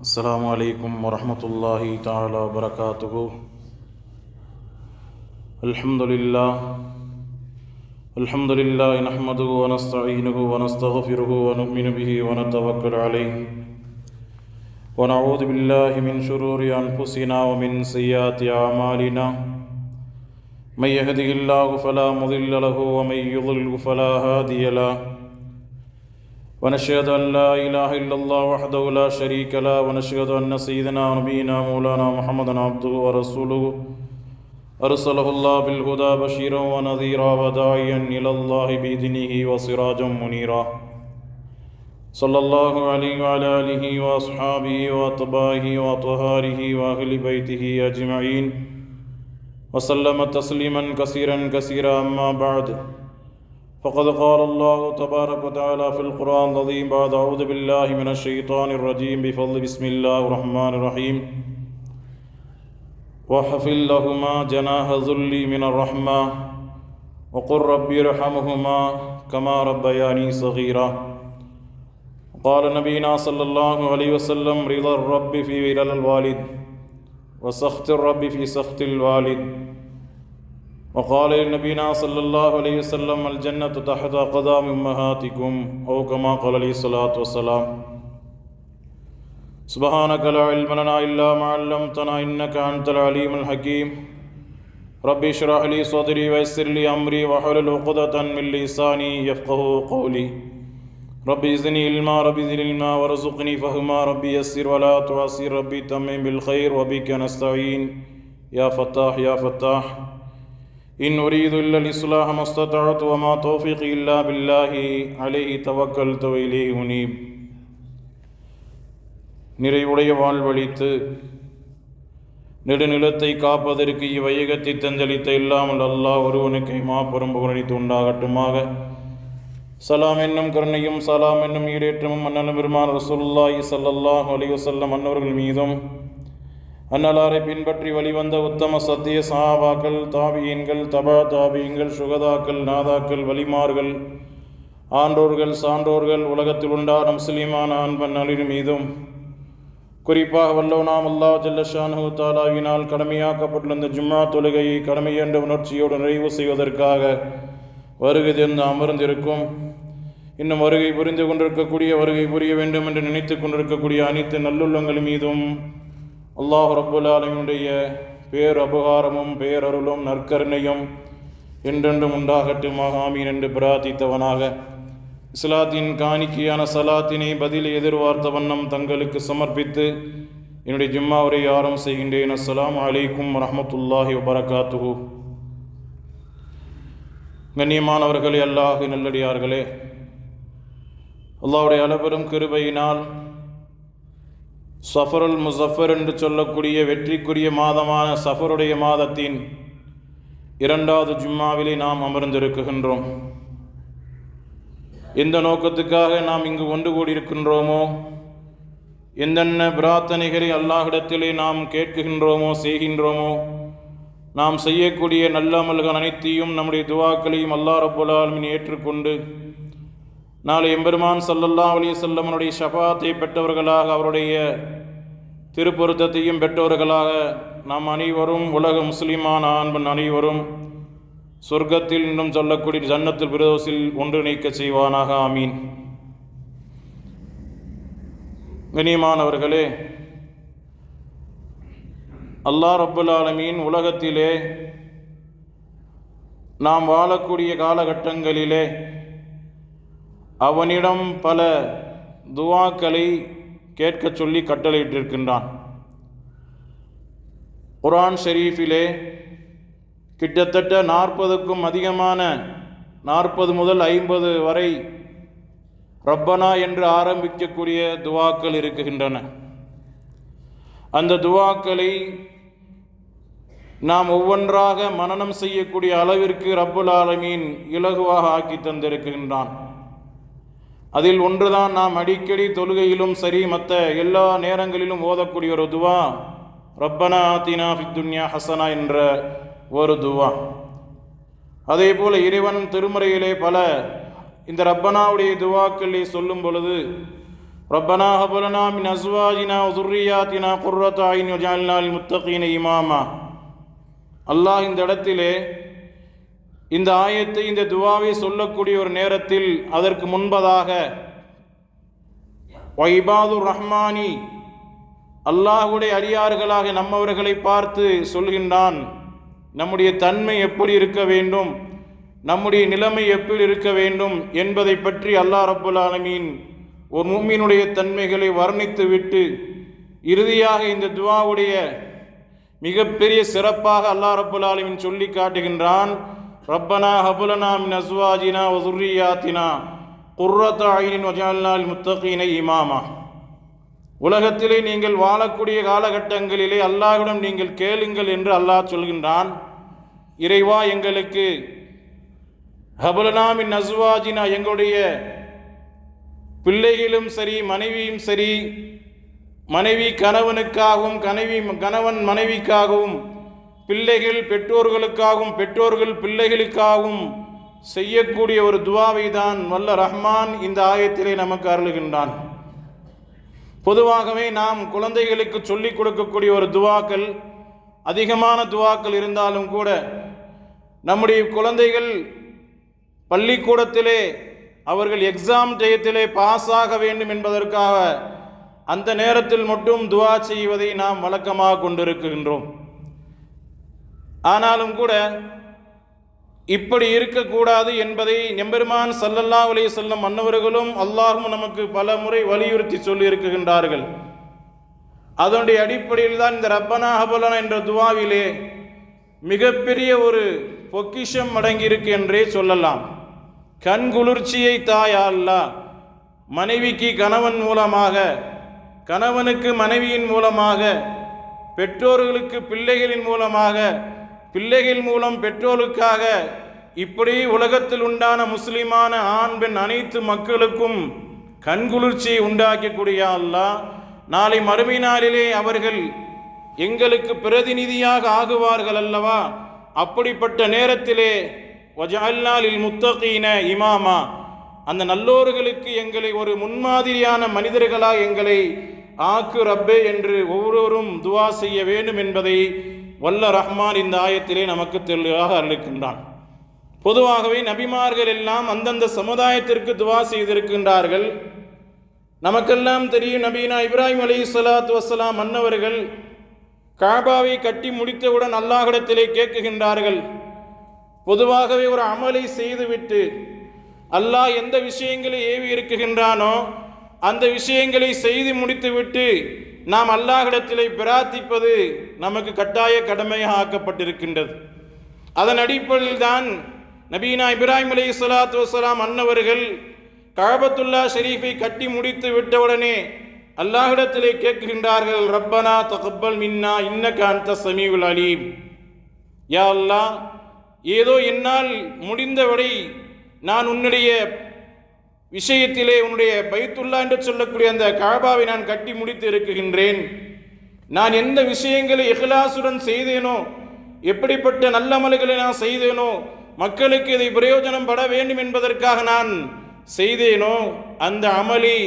السلام عليكم ورحمة الله تعالى وبركاته. الحمد لله. الحمد لله نحمده ونستعينه ونستغفره ونؤمن به ونتوكل عليه. ونعوذ بالله من شرور أنفسنا ومن سيئات أعمالنا. من يهده الله فلا مضل له ومن يضلل فلا هادي له. ونشهد أن لا إله إلا الله وحده لا شريك له، ونشهد أن سيدنا ونبينا مولانا محمدا عبده ورسوله. أرسله الله بالهدى بشيرا ونذيرا وداعيا إلى الله بإذنه وسراجا منيرا. صلى الله عليه وعلى آله وأصحابه وأتباعه وأطهاره وأهل بيته أجمعين. وسلم تسليما كثيرا كثيرا، أما بعد. فقد قال الله تبارك وتعالى في القرآن العظيم بعد أعوذ بالله من الشيطان الرجيم بفضل بسم الله الرحمن الرحيم. وحفل لهما جناح ذل من الرحمة وقل رب ارحمهما كما ربياني صغيرا. قال نبينا صلى الله عليه وسلم رضا الرب في رضا الوالد وسخط الرب في سخط الوالد. وقال لنبينا صلى الله عليه وسلم، الجنة تحت أقدام أمهاتكم. أو كما قال عليه الصلاة والسلام، سبحانك لا علم لنا إلا ما علمتنا إنك أنت العليم الحكيم. ربي اشرح لي صدري ويسر لي أمري واحلل عقدة من لساني يفقه قولي. ربي زدني علما، ربي زدني علما وارزقني فهما. ربي يسر ولا تعسر، ربي تمم بالخير وبك نستعين. يا فتاح يا فتاح. إن أريد إلا الإصلاح ما استطعت وما توفيقي إلا بالله عليه توكلت وإليه أنيب நிறைவுடைய வாழ்வழித்து நெடுநிலத்தை காப்பதற்கு இவ்வையகத்தை தஞ்சலித்த இல்லாமல் அல்லாஹ் ஒருவனுக்கு மாபெரும் புகழடித்து உண்டாகட்டுமாக சலாம் என்னும் கருணையும் சலாம் என்னும் ஈடேற்றமும் அண்ணன் பெருமான் ரசூலுல்லாஹி ஸல்லல்லாஹு அலைஹி வஸல்லம் அன்னவர்கள் மீதும் அன்னலாரை பின்பற்றி வழிவந்த உத்தம சத்திய சாபாக்கள் தாபியன்கள் தபா தாபியங்கள் சுகதாக்கள் நாதாக்கள் வலிமார்கள் ஆன்றோர்கள் சான்றோர்கள் உலகத்தில் உண்டான முஸ்லிமான அன்பன் நளிர் மீதும் குறிப்பாக வல்லவனாம் அல்லா ஜல்லஷானு தாலாவினால் கடமையாக்கப்பட்டுள்ள இந்த ஜும்மா தொழுகையை கடமையென்ற உணர்ச்சியோடு நிறைவு செய்வதற்காக வருகை தந்து அமர்ந்திருக்கும். இன்னும் வருகை புரிந்து கொண்டிருக்கக்கூடிய வருகை புரிய வேண்டும் என்று நினைத்து கொண்டிருக்கக்கூடிய அனைத்து நல்லுள்ளங்கள் மீதும் அல்லாஹ் ரப்புல் பேர் அபகாரமும் பேரருளும் நற்கருணையும் என்றென்றும் உண்டாகட்டுமாக. ஆமீன் என்று பிரார்த்தித்தவனாக. இஸ்லாத்தின் காணிக்கையான சலாத்தினை பதில் எதிர்பார்த்த வண்ணம் தங்களுக்கு சமர்ப்பித்து என்னுடைய ஜும்மாவுரை யாரும் செய்கின்றேன். அஸ்லாம் அலைக்கும் வரமத்துல்லாஹி வபரகாத்துஹு. கண்ணியமானவர்களே அல்லாஹ் நல்லடியார்களே அல்லாவுடைய அளபெரும் கிருபையினால் சஃபருல் முசஃபர் என்று சொல்லக்கூடிய வெற்றிக்குரிய மாதமான சஃபருடைய மாதத்தின் இரண்டாவது ஜும்மாவிலே நாம் அமர்ந்திருக்குகின்றோம் எந்த நோக்கத்துக்காக நாம் இங்கு ஒன்று கூடியிருக்கின்றோமோ எந்தென்ன பிரார்த்தனைகளை அல்லாஹிடத்திலே நாம் கேட்குகின்றோமோ செய்கின்றோமோ நாம் செய்யக்கூடிய நல்ல அமல்கள் அனைத்தையும் நம்முடைய துவாக்களையும் அல்லா ரபுல்லாலுமின் ஏற்றுக்கொண்டு நாளை எம்பெருமான் சல்லல்லா அலி செல்லமனுடைய ஷபாத்தை பெற்றவர்களாக அவருடைய திருப்பொருத்தத்தையும் பெற்றவர்களாக நாம் அனைவரும் உலக முஸ்லிமான ஆண்பன் அனைவரும் சொர்க்கத்தில் இன்னும் சொல்லக்கூடிய ஜன்னத்தில் பிரதோசில் ஒன்றிணைக்க செய்வானாக ஆமீன். கனியமானவர்களே அல்லாஹ் ரப்புல் ஆலமீன் உலகத்திலே நாம் வாழக்கூடிய காலகட்டங்களிலே அவனிடம் பல துவாக்களை கேட்கச் சொல்லி கட்டளையிட்டிருக்கின்றான். குரான் ஷெரீஃபிலே கிட்டத்தட்ட நாற்பதுக்கும் அதிகமான நாற்பது முதல் ஐம்பது வரை ரப்பனா என்று ஆரம்பிக்கக்கூடிய துவாக்கள் இருக்குகின்றன அந்த துவாக்களை நாம் ஒவ்வொன்றாக மனனம் செய்யக்கூடிய அளவிற்கு ரப்புல் ஆலமீன் இலகுவாக ஆக்கி தந்திருக்கின்றான். அதில் ஒன்றுதான் நாம் அடிக்கடி தொழுகையிலும் சரி மற்ற எல்லா நேரங்களிலும் ஓதக்கூடிய ஒரு துவா ரப்பனா ஆத்தினா ஃபித்துன்யா ஹசனா என்ற ஒரு துவா. அதே போல் இறைவன் திருமுறையிலே பல இந்த ரப்பனாவுடைய துவாக்களை சொல்லும் பொழுது ரப்பனா ஹபுலனா மின் அஸ்வாஜினா துர்ரியாத்தினா குர்ரத்தாயின் ஜாலினால் முத்தகீன இமாமா. அல்லாஹ் இந்த இடத்திலே இந்த ஆயத்தை இந்த துவாவை சொல்லக்கூடிய ஒரு நேரத்தில் அதற்கு முன்பதாக வைபாதுர் ரஹ்மானி அல்லாஹுடைய அடியார்களாக நம்மவர்களை பார்த்து சொல்கின்றான் நம்முடைய தன்மை எப்படி இருக்க வேண்டும்? நம்முடைய நிலைமை எப்படி இருக்க வேண்டும்? என்பதை பற்றி அல்லாஹ் ரப்புல் ஆலமீன் ஒரு மும்மினுடைய தன்மைகளை வர்ணித்து விட்டு இறுதியாக இந்த துவாவுடைய மிகப்பெரிய சிறப்பாக அல்லாஹ் ரப்புல் ஆலமீன் சொல்லி காட்டுகின்றான் ரப்பனா ஹபுலனா மின் அஸ்வாஜினா வதுர்ரியாத்தினா குர்ரத்த ஐனின் வஜால்னால் முத்தகீனை இமாமா உலகத்திலே நீங்கள் வாழக்கூடிய காலகட்டங்களிலே அல்லாஹ்விடம் நீங்கள் கேளுங்கள் என்று அல்லாஹ் சொல்கின்றான். இறைவா எங்களுக்கு ஹபுலனாமின் அஸ்வாஜினா எங்களுடைய பிள்ளைகளும் சரி மனைவியும் சரி மனைவி கணவனுக்காகவும் கனவி கணவன் மனைவிக்காகவும் பிள்ளைகள் பெற்றோர்களுக்காகவும் பெற்றோர்கள் பிள்ளைகளுக்காகவும் செய்யக்கூடிய ஒரு துவாவை தான் வல்ல ரஹ்மான் இந்த ஆயத்திலே நமக்கு அருளுகின்றான். பொதுவாகவே நாம் குழந்தைகளுக்கு சொல்லிக் கொடுக்கக்கூடிய ஒரு துவாக்கள் அதிகமான துவாக்கள் இருந்தாலும் கூட நம்முடைய குழந்தைகள் பள்ளிக்கூடத்திலே அவர்கள் எக்ஸாம் ஜெயத்திலே பாஸ் ஆக வேண்டும் என்பதற்காக அந்த நேரத்தில் மட்டும் துவா செய்வதை நாம் வழக்கமாக கொண்டிருக்கின்றோம். ஆனாலும் கூட இப்படி இருக்கக்கூடாது என்பதை எம்பெருமான் சல்லல்லா அலைஹி செல்லும் மன்னவர்களும் அல்லாஹும் நமக்கு பல முறை வலியுறுத்தி சொல்லி இருக்குகின்றார்கள் அதனுடைய அடிப்படையில் தான் இந்த ரப்பனா ஹபலனா என்ற துவாவிலே மிகப்பெரிய ஒரு பொக்கிஷம் அடங்கியிருக்கு என்றே சொல்லலாம். கண் குளிர்ச்சியை தாயா அல்லா மனைவிக்கு கணவன் மூலமாக கணவனுக்கு மனைவியின் மூலமாக பெற்றோர்களுக்கு பிள்ளைகளின் மூலமாக பிள்ளைகள் மூலம் பெற்றோருக்காக இப்படி உலகத்தில் உண்டான முஸ்லிமான ஆண் பெண் அனைத்து மக்களுக்கும் கண்குளிர்ச்சியை உண்டாக்கக்கூடிய அல்லா நாளை மறுமை நாளிலே அவர்கள் எங்களுக்கு பிரதிநிதியாக ஆகுவார்கள் அல்லவா? அப்படிப்பட்ட நேரத்திலே வஜால்நாளில் முத்தகீன இமாமா அந்த நல்லோர்களுக்கு எங்களை ஒரு முன்மாதிரியான மனிதர்களாக எங்களை ஆக்கு ரப்பே என்று ஒவ்வொருவரும் துவா செய்ய வேண்டும் என்பதை வல்ல ரஹ்மான் இந்த ஆயத்திலே நமக்கு தெளிவாக அளிக்கின்றான் பொதுவாகவே நபிமார்கள் எல்லாம் அந்தந்த சமுதாயத்திற்கு துவா செய்திருக்கின்றார்கள். நமக்கெல்லாம் தெரியும் நபீனா இப்ராஹிம் அலி சலாத்து வசலாம் மன்னவர்கள் காபாவை கட்டி முடித்தவுடன் அல்லாஹிடத்திலே கேட்குகின்றார்கள். பொதுவாகவே ஒரு அமலை செய்துவிட்டு அல்லாஹ் எந்த விஷயங்களை ஏவி இருக்குகின்றானோ அந்த விஷயங்களை செய்து முடித்துவிட்டு நாம் அல்லாஹிடத்திலே பிரார்த்திப்பது நமக்கு கட்டாய கடமையாக ஆக்கப்பட்டிருக்கின்றது. அதன் அடிப்படையில் தான் நபீனா இப்ராஹிம் அலி சலாத்து வசலாம் அன்னவர்கள் கழபத்துல்லா ஷெரீஃபை கட்டி முடித்து விட்டவுடனே அல்லாஹிடத்திலே கேட்கின்றார்கள் ரப்பனா தகப்பல் மின்னா இன்ன அந்த சமீவுல் அலீம். யா அல்லாஹ் ஏதோ என்னால் முடிந்தவரை நான் உன்னுடைய விஷயத்திலே உன்னுடைய பைத்துல்லா என்று சொல்லக்கூடிய அந்த காபாவை நான் கட்டி முடித்து இருக்குகின்றேன் நான் எந்த விஷயங்களை இஹ்லாசுடன் செய்தேனோ எப்படிப்பட்ட நல்ல அமல்களை நான் செய்தேனோ மக்களுக்கு இதை பிரயோஜனம் பட வேண்டும் என்பதற்காக நான் செய்தேனோ அந்த அமளி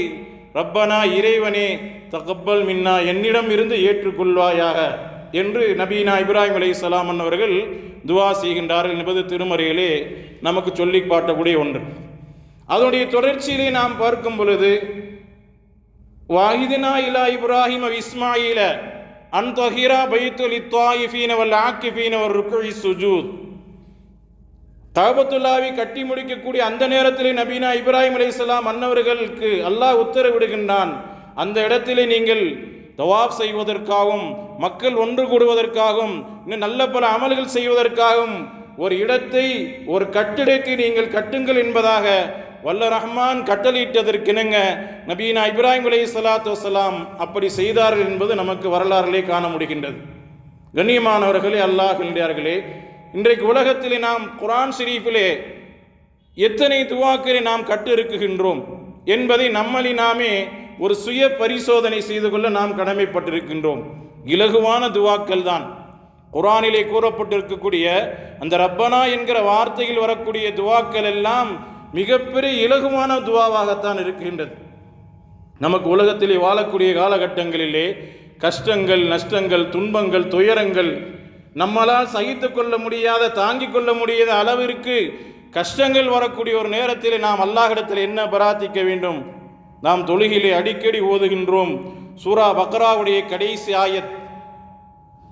ரப்பனா இறைவனே தகப்பல் மின்னா என்னிடம் இருந்து ஏற்றுக்கொள்வாயாக என்று நபீனா இப்ராஹிம் அலி சலாமன் அவர்கள் துவா செய்கின்றார்கள் என்பது திருமறையிலே நமக்கு சொல்லி காட்டக்கூடிய ஒன்று. அதனுடைய தொடர்ச்சியிலே நாம் பார்க்கும் பொழுது வாஹிதினா இலா இப்ராஹிம் இஸ்மாயில அன் தொஹிரா பைத்துல் இத்தாயிஃபீன வல் ஆக்கிஃபீன வல் ருக்குஇ சுஜூத். தாபத்துல்லாவை கட்டி முடிக்கக்கூடிய அந்த நேரத்திலே நபீனா இப்ராஹிம் அலைஹிஸ்ஸலாம் அன்னவர்களுக்கு அல்லாஹ் உத்தரவிடுகின்றான் அந்த இடத்திலே நீங்கள் தவாப் செய்வதற்காகவும் மக்கள் ஒன்று கூடுவதற்காகவும் இன்னும் நல்ல பல அமல்கள் செய்வதற்காகவும் ஒரு இடத்தை ஒரு கட்டிடத்தை நீங்கள் கட்டுங்கள் என்பதாக வல்ல ரஹ்மான் கட்டளையிட்டதற்கிணங்க நபீனா இப்ராஹிம் அலி சலாத்து வசலாம் அப்படி செய்தார்கள் என்பது நமக்கு வரலாறிலே காண முடிகின்றது. கண்ணியமானவர்களே அல்லாஹின்றார்களே இன்றைக்கு உலகத்திலே நாம் குரான் ஷெரீஃபிலே எத்தனை துவாக்களை நாம் கட்டு இருக்குகின்றோம் என்பதை நம்மளை நாமே ஒரு சுய பரிசோதனை செய்து கொள்ள நாம் கடமைப்பட்டிருக்கின்றோம். இலகுவான துவாக்கள் தான். குரானிலே கூறப்பட்டிருக்கக்கூடிய அந்த ரப்பனா என்கிற வார்த்தையில் வரக்கூடிய துவாக்கள் எல்லாம் மிகப்பெரிய இலகுமான துவாவாகத்தான் இருக்கின்றது. நமக்கு உலகத்திலே வாழக்கூடிய காலகட்டங்களிலே கஷ்டங்கள் நஷ்டங்கள் துன்பங்கள் துயரங்கள் நம்மளால் சகித்து கொள்ள முடியாத தாங்கிக் கொள்ள முடியாத அளவிற்கு கஷ்டங்கள் வரக்கூடிய ஒரு நேரத்தில் நாம் அல்லாஹிடத்தில் என்ன பிரார்த்திக்க வேண்டும்? நாம் தொழுகிலே அடிக்கடி ஓதுகின்றோம். சூரா பக்ராவுடைய கடைசி ஆயத்.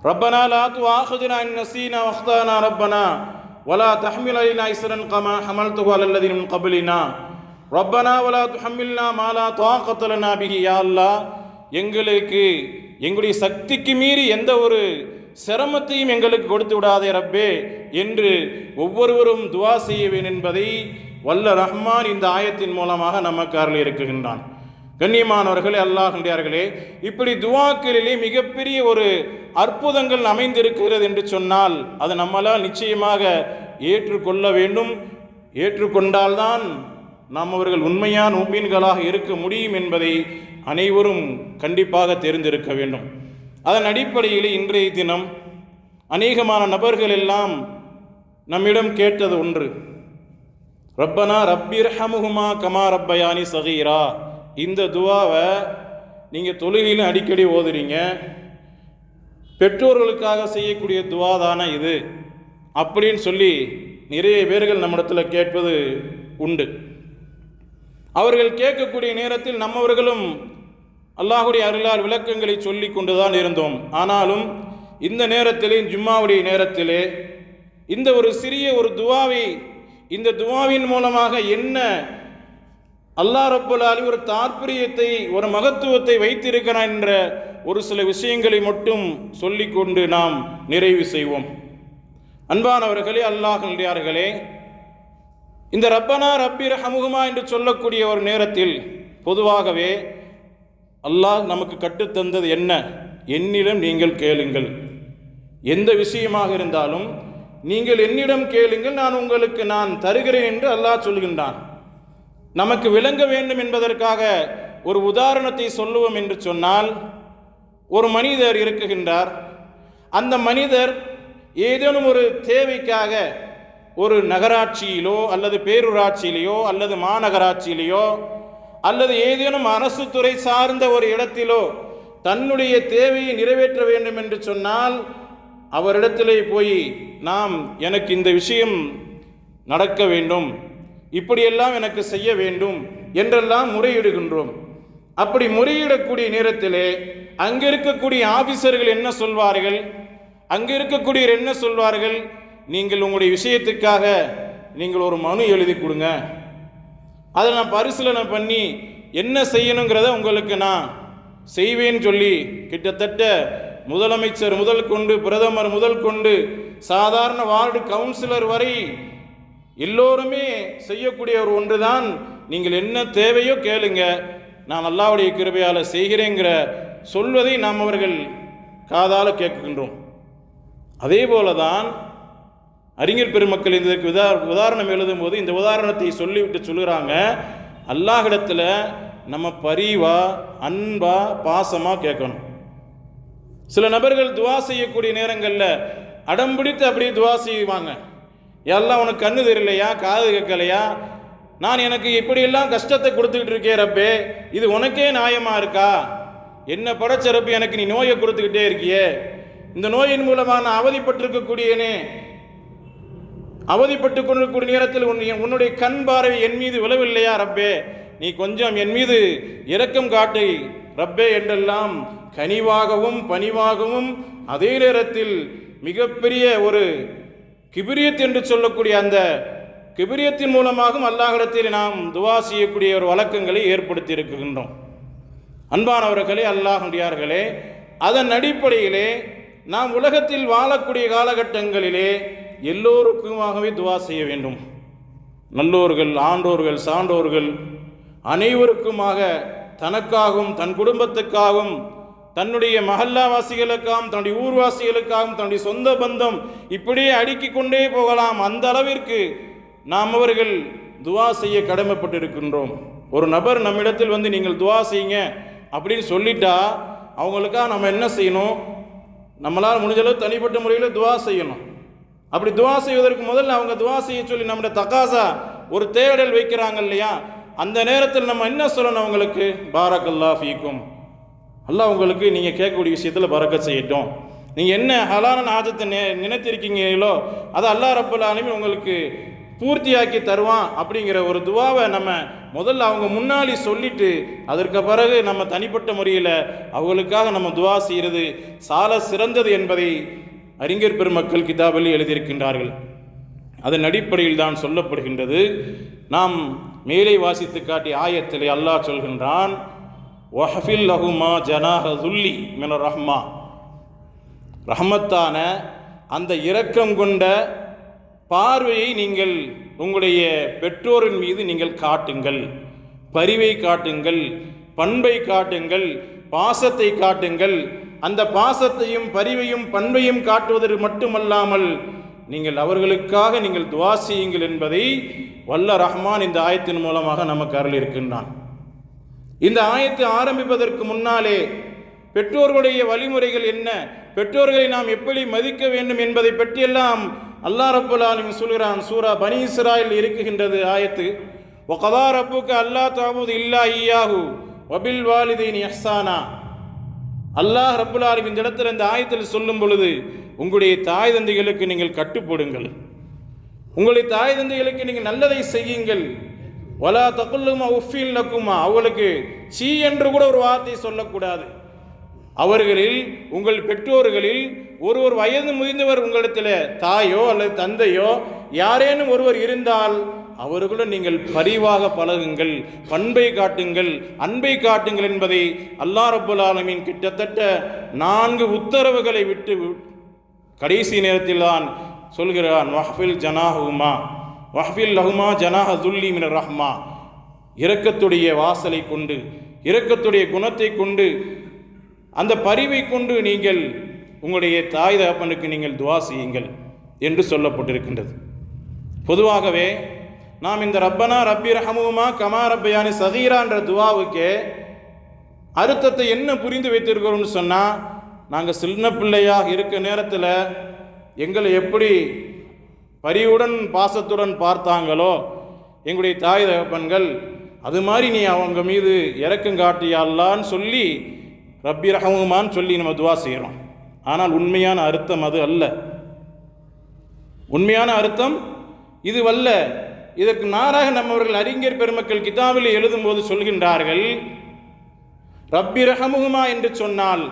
ரப்பனா லாத்து ஆஹுதினா நசீனா வஹ்தானா ரப்பனா? ولا تحمل علينا إسرا كما حملته على الذين من قبلنا ربنا ولا تحملنا ما لا طاقة لنا به يا الله எங்களுக்கு எங்களுடைய சக்திக்கு மீறி எந்த ஒரு சிரமத்தையும் எங்களுக்கு கொடுத்து விடாதே ரப்பே என்று ஒவ்வொருவரும் துவா செய்யவேன் என்பதை வல்ல ரஹ்மான் இந்த ஆயத்தின் மூலமாக நமக்கு அருள் இருக்குகின்றான் கண்ணியமானவர்களே அல்லாஹ்ன்றார்களே இப்படி துவாக்களிலே மிகப்பெரிய ஒரு அற்புதங்கள் அமைந்திருக்கிறது என்று சொன்னால் அது நம்மளால் நிச்சயமாக ஏற்றுக்கொள்ள வேண்டும். ஏற்றுக்கொண்டால்தான் நாம் அவர்கள் உண்மையான உம்மீன்களாக இருக்க முடியும் என்பதை அனைவரும் கண்டிப்பாக தெரிந்திருக்க வேண்டும். அதன் அடிப்படையில் இன்றைய தினம் அநேகமான நபர்கள் எல்லாம் நம்மிடம் கேட்டது ஒன்று. ரப்பனா ரப்பிர் ஹமுகுமா கமா ரப்பயானி சகீரா. இந்த துவாவை நீங்கள் தொழுகையிலும் அடிக்கடி ஓதுறீங்க. பெற்றோர்களுக்காக செய்யக்கூடிய துவா தானே இது. அப்படின்னு சொல்லி நிறைய பேர்கள் நம்மிடத்தில் கேட்பது உண்டு. அவர்கள் கேட்கக்கூடிய நேரத்தில் நம்மவர்களும் அல்லாஹுடைய அருளால் விளக்கங்களை சொல்லி கொண்டுதான் இருந்தோம். ஆனாலும் இந்த நேரத்திலே ஜும்மாவுடைய நேரத்திலே இந்த ஒரு சிறிய ஒரு துவாவை இந்த துவாவின் மூலமாக என்ன அல்லா ரப்புல் ஒரு தாற்பயத்தை ஒரு மகத்துவத்தை வைத்திருக்கிறான் என்ற ஒரு சில விஷயங்களை மட்டும் சொல்லிக்கொண்டு நாம் நிறைவு செய்வோம். அன்பானவர்களே அல்லாஹியார்களே இந்த ரப்பனா ரப்பி ரஹமுகுமா என்று சொல்லக்கூடிய ஒரு நேரத்தில் பொதுவாகவே அல்லாஹ் நமக்கு கற்றுத்தந்தது என்ன? என்னிடம் நீங்கள் கேளுங்கள். எந்த விஷயமாக இருந்தாலும் நீங்கள் என்னிடம் கேளுங்கள் நான் உங்களுக்கு நான் தருகிறேன் என்று அல்லாஹ் சொல்கின்றான். நமக்கு விளங்க வேண்டும் என்பதற்காக ஒரு உதாரணத்தை சொல்லுவோம் என்று சொன்னால் ஒரு மனிதர் இருக்குகின்றார். அந்த மனிதர் ஏதேனும் ஒரு தேவைக்காக ஒரு நகராட்சியிலோ அல்லது பேரூராட்சியிலேயோ அல்லது மாநகராட்சியிலேயோ அல்லது ஏதேனும் அரசு துறை சார்ந்த ஒரு இடத்திலோ தன்னுடைய தேவையை நிறைவேற்ற வேண்டும் என்று சொன்னால் அவரிடத்திலே போய் நாம் எனக்கு இந்த விஷயம் நடக்க வேண்டும். இப்படியெல்லாம் எனக்கு செய்ய வேண்டும் என்றெல்லாம் முறையிடுகின்றோம். அப்படி முறையிடக்கூடிய நேரத்திலே அங்கே இருக்கக்கூடிய ஆபீசர்கள் என்ன சொல்வார்கள்? அங்கே இருக்கக்கூடியவர் என்ன சொல்வார்கள்? நீங்கள் உங்களுடைய விஷயத்துக்காக நீங்கள் ஒரு மனு எழுதி கொடுங்க. அதை நான் பரிசீலனை பண்ணி என்ன செய்யணுங்கிறத உங்களுக்கு நான் செய்வேன்னு சொல்லி கிட்டத்தட்ட முதலமைச்சர் முதல் கொண்டு பிரதமர் முதல் கொண்டு சாதாரண வார்டு கவுன்சிலர் வரை எல்லோருமே செய்யக்கூடிய ஒரு ஒன்று தான் நீங்கள் என்ன தேவையோ கேளுங்க. நான் அல்லாவுடைய கிருபையால் செய்கிறேங்கிற சொல்வதை நாம் அவர்கள் காதால் கேட்கின்றோம். அதே போல தான் அறிஞர் பெருமக்கள் இதற்கு உதா உதாரணம் எழுதும் போது இந்த உதாரணத்தை சொல்லிவிட்டு சொல்லுறாங்க. அல்லாஹிடத்தில் நம்ம பரிவா அன்பா பாசமாக கேட்கணும். சில நபர்கள் துவா செய்யக்கூடிய நேரங்களில் அடம் பிடித்து அப்படியே துவா செய்வாங்க. எல்லாம் உனக்கு கண்ணு தெரியலையா காது கேட்கலையா? நான் எனக்கு இப்படியெல்லாம் கஷ்டத்தை கொடுத்துக்கிட்டு இருக்கே ரப்பே இது உனக்கே நியாயமா இருக்கா? என்ன படைச்ச ரப்பு எனக்கு நீ நோயை கொடுத்துக்கிட்டே இருக்கியே. இந்த நோயின் மூலமாக நான் அவதிப்பட்டிருக்கக்கூடியனே. அவதிப்பட்டு கொண்டிருக்கூடிய நேரத்தில் உன் உன்னுடைய கண் பார்வை என் மீது விழவில்லையா ரப்பே? நீ கொஞ்சம் என் மீது இரக்கம் காட்டு ரப்பே என்றெல்லாம் கனிவாகவும் பணிவாகவும் அதே நேரத்தில் மிகப்பெரிய ஒரு கிபிரியத் என்று சொல்லக்கூடிய அந்த கிபிரியத்தின் மூலமாகவும் அல்லாஹிடத்தில் நாம் துவா செய்யக்கூடிய ஒரு வழக்கங்களை ஏற்படுத்தி இருக்கின்றோம் அன்பானவர்களே அல்லாஹுடையார்களே அதன் அடிப்படையிலே நாம் உலகத்தில் வாழக்கூடிய காலகட்டங்களிலே எல்லோருக்குமாகவே துவா செய்ய வேண்டும். நல்லோர்கள் ஆண்டோர்கள் சான்றோர்கள் அனைவருக்குமாக தனக்காகவும் தன் குடும்பத்துக்காகவும் தன்னுடைய மஹல்லாவாசிகளுக்காகவும் தன்னுடைய ஊர்வாசிகளுக்காகவும் தன்னுடைய சொந்த பந்தம் இப்படியே அடுக்கிக் கொண்டே போகலாம். அந்த அளவிற்கு நாம் அவர்கள் துவா செய்ய கடமைப்பட்டிருக்கின்றோம். ஒரு நபர் நம்மிடத்தில் வந்து நீங்கள் துவா செய்யுங்க அப்படின்னு சொல்லிட்டா அவங்களுக்காக நம்ம என்ன செய்யணும்? நம்மளால் முடிஞ்ச அளவு தனிப்பட்ட முறையில் துவா செய்யணும். அப்படி துவா செய்வதற்கு முதல்ல அவங்க துவா செய்ய சொல்லி நம்மளோட தகாசா ஒரு தேடல் வைக்கிறாங்க இல்லையா? அந்த நேரத்தில் நம்ம என்ன சொல்லணும் அவங்களுக்கு? பாரக்கல்லா ஃபீக்கும். அல்லாஹ் உங்களுக்கு நீங்கள் கேட்கக்கூடிய விஷயத்தில் பறக்க செய்யட்டும். நீங்கள் என்ன ஹலான ஆஜத்தை நே நினைத்திருக்கீங்களோ அதை அல்லா ரப்பல் உங்களுக்கு பூர்த்தியாக்கி தருவான் அப்படிங்கிற ஒரு துவாவை நம்ம முதல்ல அவங்க முன்னாடி சொல்லிட்டு அதற்கு பிறகு நம்ம தனிப்பட்ட முறையில் அவங்களுக்காக நம்ம துவா செய்கிறது சால சிறந்தது என்பதை அறிஞர் பெருமக்கள் கிதாபில் எழுதியிருக்கின்றார்கள். அதன் அடிப்படையில் தான் சொல்லப்படுகின்றது. நாம் மேலே வாசித்து காட்டிய ஆயத்திலே அல்லாஹ் சொல்கின்றான் ஒஹஃபில் லஹுமா ஜனாஹ துல்லி மின ரஹ்மா. ரஹமத்தான அந்த இரக்கம் கொண்ட பார்வையை நீங்கள் உங்களுடைய பெற்றோரின் மீது நீங்கள் காட்டுங்கள். பரிவை காட்டுங்கள் பண்பை காட்டுங்கள் பாசத்தை காட்டுங்கள். அந்த பாசத்தையும் பரிவையும் பண்பையும் காட்டுவதற்கு மட்டுமல்லாமல் நீங்கள் அவர்களுக்காக நீங்கள் துவா செய்யுங்கள் என்பதை வல்ல ரஹ்மான் இந்த ஆயத்தின் மூலமாக நமக்கு அருள் இருக்கின்றான் இந்த ஆயத்தை ஆரம்பிப்பதற்கு முன்னாலே பெற்றோர்களுடைய வழிமுறைகள் என்ன? பெற்றோர்களை நாம் எப்படி மதிக்க வேண்டும் என்பதை பற்றியெல்லாம் அல்லாஹ் ரப்புல் ஆலமீன் சொல்கிறான். சூரா பனி இஸ்ராயில் இருக்குகின்றது ஆயத்து. ஒகதா ரப்புக்கு அல்லா தாமூது இல்லா ஈயாகு வபில் வாலிதீன் இஹ்சானா. அல்லாஹ் ரப்புல் ஆலமீன் இந்த இடத்துல இந்த ஆயத்தில் சொல்லும் பொழுது உங்களுடைய தாய் தந்தைகளுக்கு நீங்கள் கட்டுப்படுங்கள். உங்களுடைய தாய் தந்தைகளுக்கு நீங்கள் நல்லதை செய்யுங்கள். வலா தகுல்லுமா உஃபின் லக்குமா அவளுக்கு சீ என்று கூட ஒரு வார்த்தை சொல்லக்கூடாது. அவர்களில் உங்கள் பெற்றோர்களில் ஒருவர் வயது முதிர்ந்தவர் உங்களிடத்தில் தாயோ அல்லது தந்தையோ யாரேனும் ஒருவர் இருந்தால் அவர்களுடன் நீங்கள் பரிவாக பழகுங்கள் பண்பை காட்டுங்கள் அன்பை காட்டுங்கள் என்பதை அல்லா ரப்புல் ஆலமின் கிட்டத்தட்ட நான்கு உத்தரவுகளை விட்டு கடைசி நேரத்தில் தான் சொல்கிறான் வஹ்ஃபில் ஜனாஹுமா. வஹ்ஃபில் லஹுமா ஜனாஹ துல்லி மின ரஹ்மா. இரக்கத்துடைய வாசலை கொண்டு இரக்கத்துடைய குணத்தை கொண்டு அந்த பரிவை கொண்டு நீங்கள் உங்களுடைய தாய் தகப்பனுக்கு நீங்கள் துவா செய்யுங்கள் என்று சொல்லப்பட்டிருக்கின்றது. பொதுவாகவே நாம் இந்த ரப்பனா ரப்பி ரஹமுமா கமா ரப்பயானி சகீரா என்ற துவாவுக்கு அர்த்தத்தை என்ன புரிந்து வைத்திருக்கிறோம்னு சொன்னால் நாங்கள் சின்ன பிள்ளையாக இருக்க நேரத்தில் எங்களை எப்படி பரிவுடன் பாசத்துடன் பார்த்தாங்களோ? எங்களுடைய தாய் தகப்பன்கள் அது மாதிரி நீ அவங்க மீது இறக்கம் காட்டியாலான்னு சொல்லி ரப்பி ரஹமுமான்னு சொல்லி நம்ம துவா செய்கிறோம் ஆனால் உண்மையான அர்த்தம் அது அல்ல. உண்மையான அர்த்தம் இது வல்ல. இதற்கு மாறாக நம்மவர்கள் அறிஞர் பெருமக்கள் கிதாபில் எழுதும்போது சொல்கின்றார்கள் ரப்பி ரஹமுகுமா என்று சொன்னால்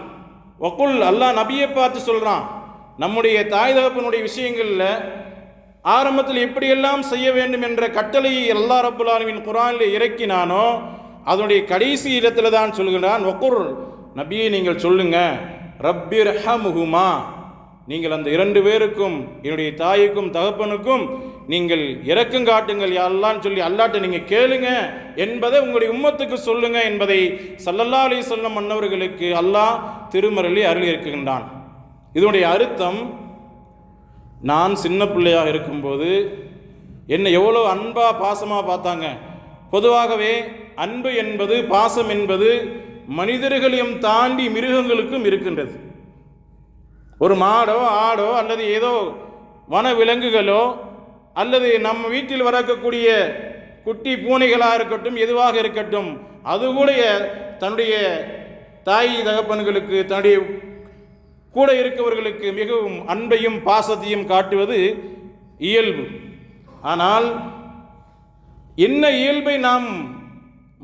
ஒக்குள் அல்லாஹ் நபியை பார்த்து சொல்கிறான் நம்முடைய தாய் தகப்பனுடைய விஷயங்களில் ஆரம்பத்தில் எப்படியெல்லாம் செய்ய வேண்டும் என்ற கட்டளையை எல்லா ரப்புல் குரானில் இறக்கினானோ அதனுடைய கடைசி இடத்துல தான் சொல்கிறான் ஒக்குர் நபியை நீங்கள் சொல்லுங்க ரப்பிர் ரஹமுகுமா நீங்கள் அந்த இரண்டு பேருக்கும் என்னுடைய தாய்க்கும் தகப்பனுக்கும் நீங்கள் இரக்கம் காட்டுங்கள் யாரெல்லாம் சொல்லி அல்லாட்ட நீங்கள் கேளுங்க என்பதை உங்களுடைய உம்மத்துக்கு சொல்லுங்க என்பதை சல்லல்லா அலி சொல்லம் மன்னவர்களுக்கு அல்லாஹ் திருமரளி அருள் இருக்கின்றான் இதனுடைய அர்த்தம் நான் சின்ன பிள்ளையாக இருக்கும்போது என்னை எவ்வளோ அன்பாக பாசமாக பார்த்தாங்க. பொதுவாகவே அன்பு என்பது பாசம் என்பது மனிதர்களையும் தாண்டி மிருகங்களுக்கும் இருக்கின்றது. ஒரு மாடோ ஆடோ அல்லது ஏதோ வன விலங்குகளோ அல்லது நம்ம வீட்டில் வரக்கூடிய குட்டி பூனைகளாக இருக்கட்டும் எதுவாக இருக்கட்டும் அது கூட தன்னுடைய தாய் தகப்பன்களுக்கு தன்னுடைய கூட இருக்கவர்களுக்கு மிகவும் அன்பையும் பாசத்தையும் காட்டுவது இயல்பு. ஆனால் என்ன இயல்பை நாம்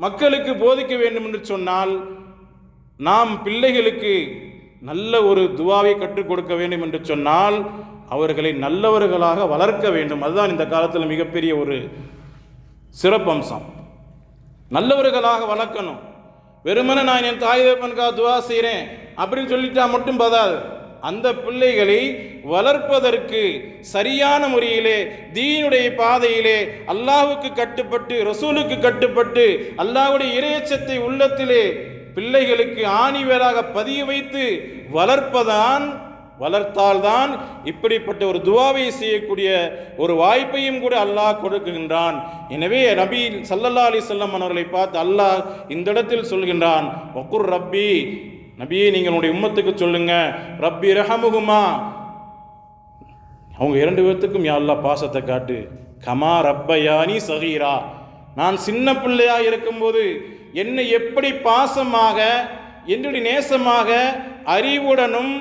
மக்களுக்கு போதிக்க வேண்டும் என்று சொன்னால் நாம் பிள்ளைகளுக்கு நல்ல ஒரு துவாவை கற்றுக் கொடுக்க வேண்டும் என்று சொன்னால் அவர்களை நல்லவர்களாக வளர்க்க வேண்டும். அதுதான் இந்த காலத்தில் மிகப்பெரிய ஒரு சிறப்பம்சம். நல்லவர்களாக வளர்க்கணும். வெறுமனை நான் என் தாய் தகப்பனுக்காக துவா செய்கிறேன் அப்படின்னு சொல்லிட்டா மட்டும் பதாது. அந்த பிள்ளைகளை வளர்ப்பதற்கு சரியான முறையிலே தீனுடைய பாதையிலே அல்லாஹுக்கு கட்டுப்பட்டு ரசூலுக்கு கட்டுப்பட்டு அல்லாஹ்வுடைய இறையச்சத்தை உள்ளத்திலே பிள்ளைகளுக்கு ஆணிவேராக பதிய வைத்து வளர்ப்பதான் வளர்த்தால்தான் இப்படிப்பட்ட ஒரு துவாவை செய்யக்கூடிய ஒரு வாய்ப்பையும் கூட அல்லாஹ் கொடுக்குகின்றான். எனவே நபி சல்லல்லா அலி சொல்லம் அவர்களை பார்த்து அல்லாஹ் இந்த இடத்தில் சொல்கின்றான் ஒக்குர் ரப்பி நபியே நீங்கள் உங்களுடைய உம்மத்துக்கு சொல்லுங்க. ரப்பி ரஹமுகுமா அவங்க இரண்டு பேர்த்துக்கும் யா அல்லாஹ் பாசத்தை காட்டு. கமா ரப்பயானி சகீரா. நான் சின்ன பிள்ளையாக இருக்கும்போது என்னை எப்படி பாசமாக என்னுடைய நேசமாக அறிவுடனும்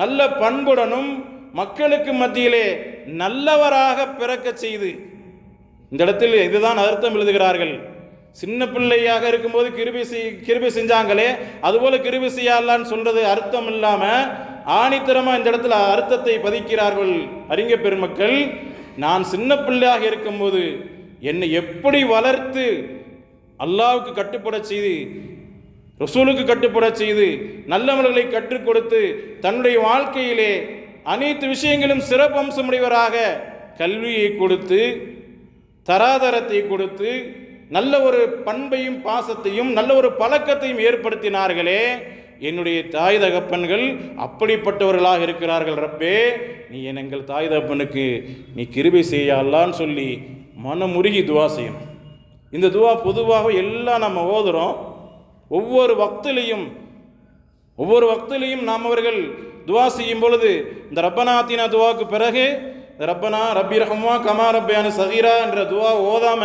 நல்ல பண்புடனும் மக்களுக்கு மத்தியிலே நல்லவராக பிறக்கச் செய்து. இந்த இடத்தில் இதுதான் அர்த்தம் எழுதுகிறார்கள். சின்ன பிள்ளையாக இருக்கும்போது கிருபி செய் கிருபி செஞ்சாங்களே அதுபோல கிருபி செய்யலான்னு சொல்றது அர்த்தம் இல்லாம ஆணித்தரமா இந்த இடத்துல அர்த்தத்தை பதிக்கிறார்கள். அறிஞ பெருமக்கள் நான் சின்ன பிள்ளையாக இருக்கும்போது என்னை எப்படி வளர்த்து அல்லாவுக்கு கட்டுப்பட செய்து ரசூலுக்கு கட்டுப்பட செய்து நல்லவர்களை கற்றுக் கொடுத்து தன்னுடைய வாழ்க்கையிலே அனைத்து விஷயங்களும் சிறப்பம்சமுடையவராக கல்வியை கொடுத்து தராதரத்தை கொடுத்து நல்ல ஒரு பண்பையும் பாசத்தையும் நல்ல ஒரு பழக்கத்தையும் ஏற்படுத்தினார்களே என்னுடைய தாய் தகப்பன்கள் அப்படிப்பட்டவர்களாக இருக்கிறார்கள் ரப்பே. நீ என் எங்கள் தாய் தகப்பனுக்கு நீ கிருபை செய்யலான்னு சொல்லி மனமுருகி துவா செய்யணும். இந்த துவா பொதுவாக எல்லாம் நம்ம ஓதுறோம். ஒவ்வொரு வக்திலையும் ஒவ்வொரு வக்திலையும் நாம் அவர்கள் துவா செய்யும் பொழுது இந்த ரப்பனாத்தினா துவாக்கு பிறகு ரப்பனா ரப்பி ரஹ்மா கமா ரப்பியான சஹீரா என்ற துவா ஓதாம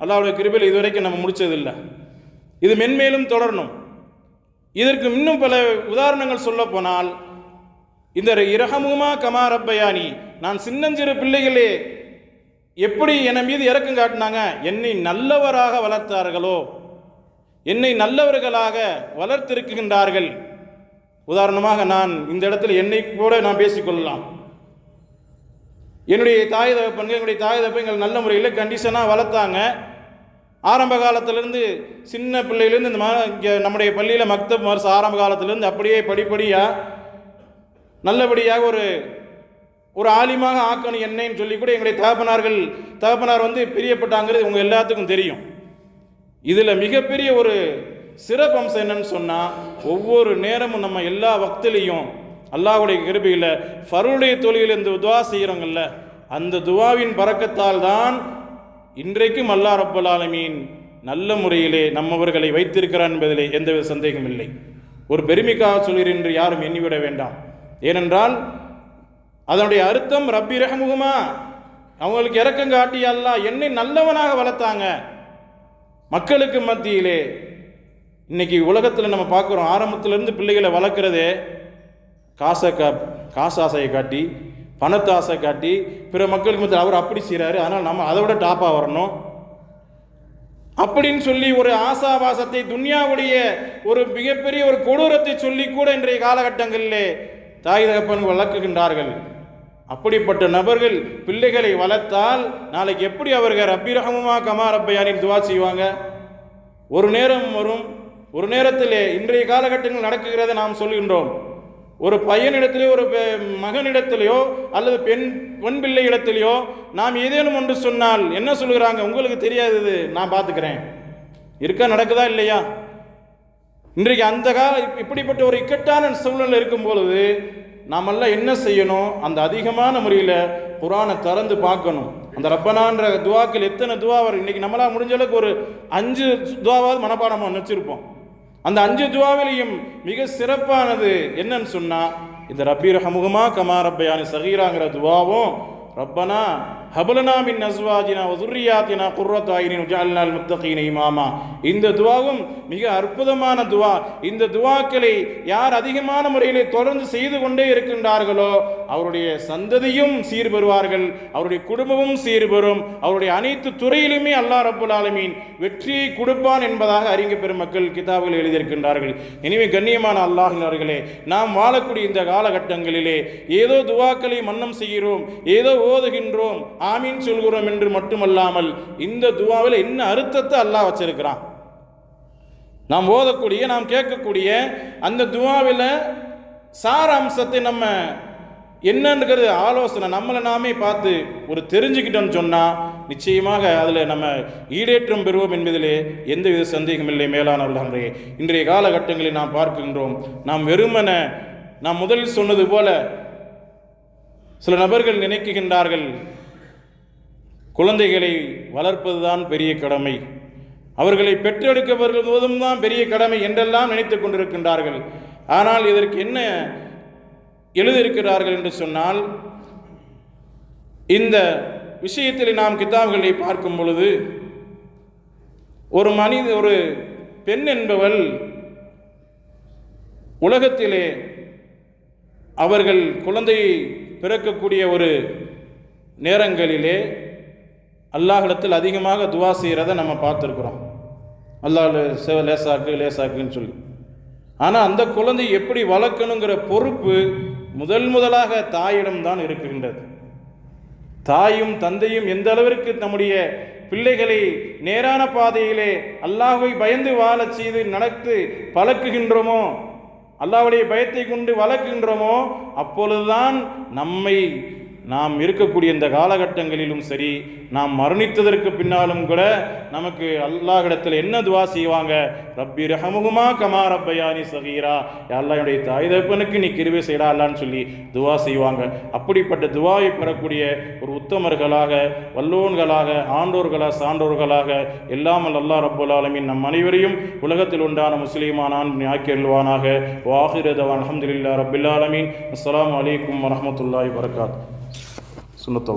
அல்லாவுடைய கிருபில் இதுவரைக்கும் நம்ம முடிச்சதில்லை. இது மென்மேலும் தொடரணும். இதற்கு இன்னும் பல உதாரணங்கள் சொல்ல போனால் இந்த இரகமுமா கமா ரப்பயானி நான் சின்னஞ்சிறு பிள்ளைகளே எப்படி என் மீது இறக்கம் காட்டினாங்க? என்னை நல்லவராக வளர்த்தார்களோ? என்னை நல்லவர்களாக வளர்த்திருக்கின்றார்கள். உதாரணமாக நான் இந்த இடத்துல என்னை கூட நான் பேசிக்கொள்ளலாம். என்னுடைய தாய் தகப்பன்கள் என்னுடைய தாய் தகப்பன் எங்கள் நல்ல முறையில் கண்டிஷனாக வளர்த்தாங்க. ஆரம்ப காலத்திலேருந்து சின்ன பிள்ளையிலேருந்து இந்த மா இங்கே நம்முடைய பள்ளியில் மக்தப் மருசு ஆரம்ப காலத்திலேருந்து அப்படியே படிப்படியாக நல்லபடியாக ஒரு ஒரு ஆலிமாக ஆக்கணும் என்னன்னு சொல்லி கூட எங்களுடைய தகப்பனார்கள் தகப்பனார் வந்து பிரியப்பட்டாங்கிறது உங்கள் எல்லாத்துக்கும் தெரியும். இதில் மிகப்பெரிய ஒரு சிறப்பம்சம் என்னன்னு சொன்னால் ஒவ்வொரு நேரமும் நம்ம எல்லா வக்திலையும் அல்லாஹுடைய கிருபியில் ஃபருடைய தொழில் இந்த துவா செய்கிறோங்கல்ல அந்த துவாவின் பறக்கத்தால் தான் இன்றைக்கும் அல்லா ரப்பல் ஆலமீன் நல்ல முறையிலே நம்மவர்களை வைத்திருக்கிறான் என்பதிலே எந்தவித சந்தேகம் இல்லை. ஒரு பெருமைக்காக சொல்கிறேன் என்று யாரும் எண்ணிவிட வேண்டாம். ஏனென்றால் அதனுடைய அர்த்தம் ரப்பி ரஹமுகமா அவங்களுக்கு இறக்கம் காட்டி அல்லாஹ் என்னை நல்லவனாக வளர்த்தாங்க. மக்களுக்கு மத்தியிலே இன்னைக்கு உலகத்தில் நம்ம பார்க்குறோம் ஆரம்பத்துலேருந்து பிள்ளைகளை வளர்க்குறதே காசை கா காசு ஆசையை காட்டி பணத்தை ஆசை காட்டி பிற மக்களுக்கு மத்தியில் அவர் அப்படி செய்கிறாரு அதனால் நம்ம அதை விட டாப்பாக வரணும். அப்படின்னு சொல்லி ஒரு ஆசாபாசத்தை துன்யாவுடைய ஒரு மிகப்பெரிய ஒரு கொடூரத்தை சொல்லி கூட இன்றைய காலகட்டங்களிலே தாய் தகப்பன் வளர்க்குகின்றார்கள் அப்படிப்பட்ட நபர்கள் பிள்ளைகளை வளர்த்தால் நாளைக்கு எப்படி அவர்கள் ரப்பி ரஹமுமா கமா ரப்பையானின் துவா செய்வாங்க? ஒரு நேரம் வரும் ஒரு நேரத்திலே இன்றைய காலகட்டங்கள் நடக்குகிறதை நாம் சொல்கின்றோம். ஒரு பையனிடத்திலேயோ ஒரு பெ- மகனிடத்திலேயோ அல்லது பெண் பெண் பிள்ளை இடத்திலேயோ நாம் ஏதேனும் ஒன்று சொன்னால் என்ன சொல்கிறாங்க? உங்களுக்கு தெரியாது நான் பார்த்துக்கிறேன். இருக்கா நடக்குதா இல்லையா? இன்றைக்கு அந்த கால இப்படிப்பட்ட ஒரு இக்கட்டான சூழ்நிலை இருக்கும் பொழுது நாமெல்லாம் என்ன செய்யணும்? அந்த அதிகமான முறையில் குரானை திறந்து பார்க்கணும். அந்த ரப்பனான்ற துவாக்கள் எத்தனை துவா வரும்? இன்றைக்கி நம்மளால் முடிஞ்ச அளவுக்கு ஒரு அஞ்சு துவாவாவது மனப்பாடம் வச்சிருப்போம் அந்த அஞ்சு துவாவிலையும் மிக சிறப்பானது என்னன்னு சொன்னால் இந்த ரப்பி ஹமுகமா கமா ரப்பையானி சகீராங்கிற துவாவும் ரப்பனா ஹபலனா மின் அஸ்வாஜினா உதுரியாத்தினா குர்ரத் ஆயினின் உஜாலினால் முத்தகீன இமாமா. இந்த துவாவும் மிக அற்புதமான துவா. இந்த துவாக்களை யார் அதிகமான முறையிலே தொடர்ந்து செய்து கொண்டே இருக்கின்றார்களோ அவருடைய சந்ததியும் சீர்பெறுவார்கள் அவருடைய குடும்பமும் சீர்பெறும் அவருடைய அனைத்து துறையிலுமே அல்லாஹ் ரப்புல் ஆலமீன் வெற்றியை கொடுப்பான் என்பதாக அறிஞர் பெருமக்கள் கிதாபுகள் எழுதியிருக்கின்றார்கள். எனவே கண்ணியமான அல்லாஹினர்களே நாம் வாழக்கூடிய இந்த காலகட்டங்களிலே ஏதோ துவாக்களை மன்னம் செய்கிறோம் ஏதோ ஓதுகின்றோம் ஆமீன் சொல்கிறோம் என்று மட்டுமல்லாமல் இந்த துவாவில் என்ன அர்த்தத்தை அல்லாஹ் வச்சிருக்கிறான்? நாம் ஓதக்கூடிய நாம் கேட்கக்கூடிய அந்த துவாவில் சார அம்சத்தை நம்ம என்னன்றது ஆலோசனை. நம்மளை நாமே பார்த்து ஒரு தெரிஞ்சுக்கிட்டோம்னு சொன்னால் நிச்சயமாக அதில் நம்ம ஈடேற்றம் பெறுவோம் என்பதிலே எந்தவித சந்தேகம் இல்லை. மேலானவர்களே இன்றைய காலகட்டங்களில் நாம் பார்க்கின்றோம் நாம் வெறுமன நாம் முதலில் சொன்னது போல சில நபர்கள் நினைக்குகின்றார்கள் குழந்தைகளை வளர்ப்பது தான் பெரிய கடமை. அவர்களை பெற்றெடுக்க வருவதும் தான் பெரிய கடமை என்றெல்லாம் நினைத்துக் கொண்டிருக்கின்றார்கள். ஆனால் இதற்கு என்ன எழுதியிருக்கிறார்கள் என்று சொன்னால் இந்த விஷயத்தில் நாம் கிதாப்களை பார்க்கும் பொழுது ஒரு மனித ஒரு பெண் என்பவள் உலகத்திலே அவர்கள் குழந்தையை பிறக்கக்கூடிய ஒரு நேரங்களிலே அல்லாஹிடத்தில் அதிகமாக துவா செய்கிறத நம்ம பார்த்துருக்குறோம். அல்லாஹ் சிவ லேசாக்கு லேசாக்குன்னு சொல்லி. ஆனால் அந்த குழந்தை எப்படி வளர்க்கணுங்கிற பொறுப்பு முதல் முதலாக தாயிடம்தான் இருக்கின்றது. தாயும் தந்தையும் எந்த அளவிற்கு நம்முடைய பிள்ளைகளை நேரான பாதையிலே அல்லாஹை பயந்து வாழச் செய்து நடத்து பழக்குகின்றோமோ அல்லாவுடைய பயத்தை கொண்டு வளர்க்கின்றோமோ அப்பொழுதுதான் நம்மை நாம் இருக்கக்கூடிய இந்த காலகட்டங்களிலும் சரி நாம் மரணித்ததற்கு பின்னாலும் கூட நமக்கு அல்லாஹிடத்தில் என்ன துவா செய்வாங்க? ரப்பி ரஹமுகுமா கமா ரப்பயானி சகீரா. அல்லாஹ் என்னுடைய தாய் தகப்பனுக்கு நீ கிருபை செய்யடா அல்லான்னு சொல்லி துவா செய்வாங்க. அப்படிப்பட்ட துவாவை பெறக்கூடிய ஒரு உத்தமர்களாக வல்லோன்களாக ஆண்டோர்களாக சான்றோர்களாக எல்லாம் அல்லா ரப்புல் ஆலமீன் நம் அனைவரையும் உலகத்தில் உண்டான முஸ்லீமானான் ஆக்கியல்வானாக வாஹிரதவான் அலமதுல்லா ரபில் ஆலமீன். அஸ்ஸலாமு அலைக்கும் வரமத்துல்லாய் வரகாத் সুন্নত